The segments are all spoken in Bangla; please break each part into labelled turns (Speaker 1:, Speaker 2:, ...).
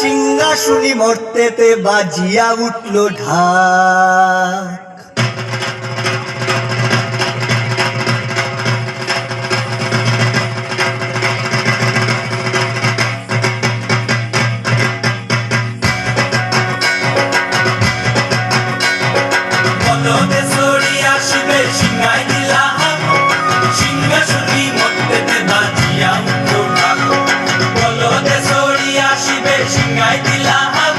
Speaker 1: সিংহাসনী মর্তেতে বাজিয়া উঠল
Speaker 2: ঢা সিংহাই দিলা হাত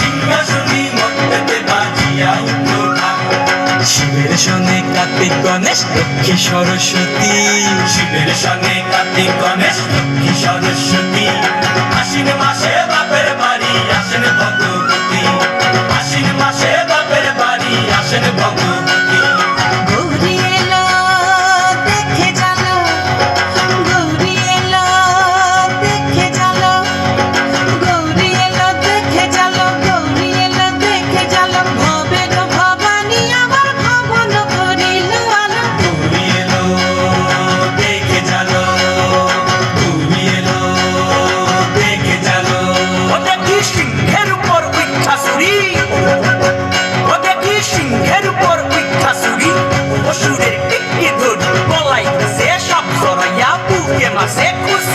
Speaker 2: সিংহাসনী মক্কাতে শিবের সঙ্গে কার্তিক গণেশ, লক্ষ্মী সরস্বতী। শিবের সঙ্গে কার্তিক গণেশ কি সরস্বতী। আশ্বিন মাসে
Speaker 1: বা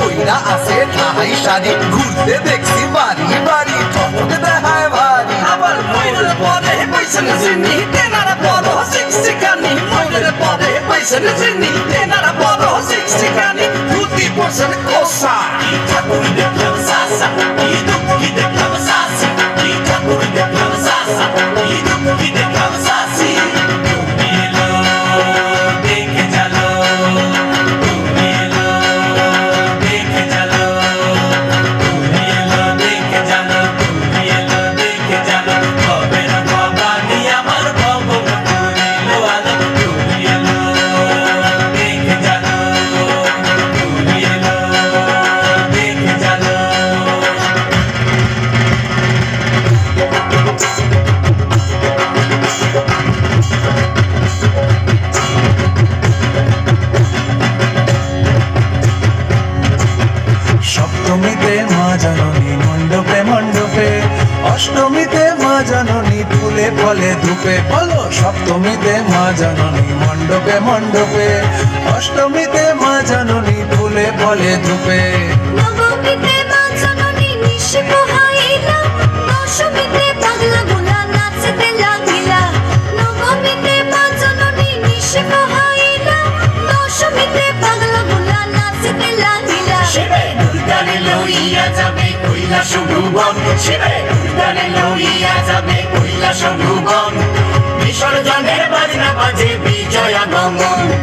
Speaker 1: কইরা আছে তাহাই শাড়ি। ঘুরতে দেখছি বাড়ি বাড়ি ঠকতে দেখায় ভারী।
Speaker 2: আবার ময়ূরের পরে পয়সা চিনি তেনারা বড় শিক্ষিকানি। ময়ূরের পরে পয়সা চিনি তেনারা বড় শিক্ষিকানি। দুটি পার্সেন্ট কষা। ঠাকুর
Speaker 3: মণ্ডপে মা জাননি, মণ্ডপে মণ্ডপে। অষ্টমীতে মা জননী, ফুলে, ফলে, ধূপে। বলো, সপ্তমীতে মা জাননি, মণ্ডপে মণ্ডপে। অষ্টমীতে মা জননী, ফুলে, ফলে, ধূপে।
Speaker 2: লইয়া যাবে কৈলাস ভুবন শিবে উদ্যানে লইয়া যাবে কৈলাস ভুবন বিসর্জনের বাজনা বাজে বিজয়া গমন